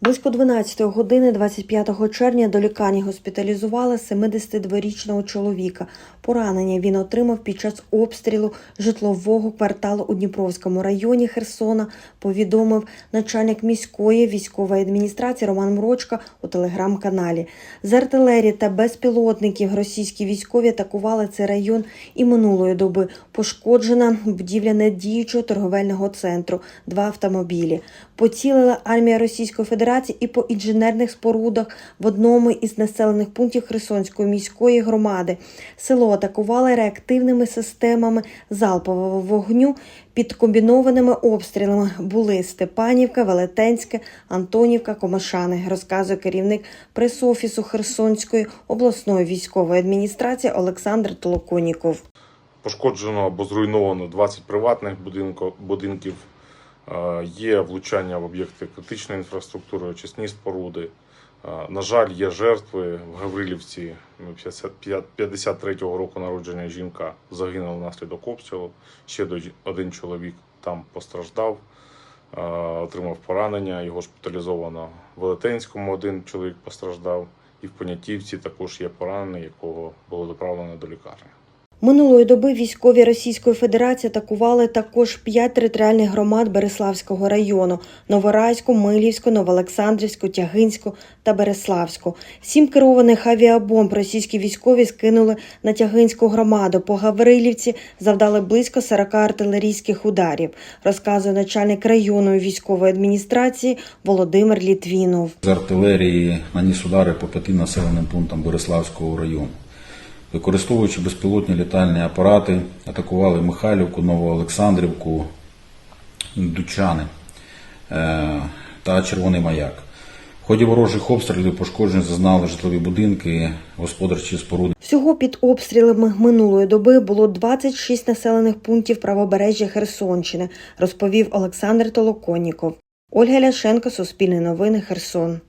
Близько 12 години 25 червня до лікарні госпіталізували 72-річного чоловіка. Поранення він отримав під час обстрілу житлового кварталу у Дніпровському районі Херсона, повідомив начальник міської військової адміністрації Роман Мрочка у телеграм-каналі. З артилерії та безпілотників російські військові атакували цей район і минулої доби. Пошкоджена будівля недіючого торговельного центру, два автомобілі. Поцілила армія Російської Федерації і по інженерних спорудах в одному із населених пунктів Херсонської міської громади. Село атакували реактивними системами залпового вогню. Під комбінованими обстрілами були Степанівка, Велетенське, Антонівка, Комишани, розказує керівник прес-офісу Херсонської обласної військової адміністрації Олександр Толоконіков. Пошкоджено або зруйновано 20 приватних будинків. Є влучання в об'єкти критичної інфраструктури, очисні споруди. На жаль, є жертви в Гаврилівці. 53-го року народження жінка загинула внаслідок обстрілу. Ще один чоловік там постраждав, отримав поранення. Його шпиталізовано в Велетенському. Один чоловік постраждав. І в Понятівці також є поранений, якого було доправлено до лікарні. Минулої доби військові Російської Федерації атакували також п'ять територіальних громад Береславського району: Новорайську, Милівську, Новоолександрівську, Тягинську та Береславську. Сім керованих авіабомб російські військові скинули на Тягинську громаду. По Гаврилівці завдали близько 40 артилерійських ударів, розказує начальник районної військової адміністрації Володимир Літвінов. З артилерії наніс удари по п'яти населеним пунктам Бориславського району. Використовуючи безпілотні літальні апарати, атакували Михайлівку, Новоолександрівку, Дучани е, та Червоний Маяк. В ході ворожих обстрілів пошкоджень зазнали житлові будинки, господарчі споруди. Всього під обстрілами минулої доби було 26 населених пунктів правобережжя Херсонщини, розповів Олександр Толоконіков. Ольга Ляшенко, Суспільне новини, Херсон.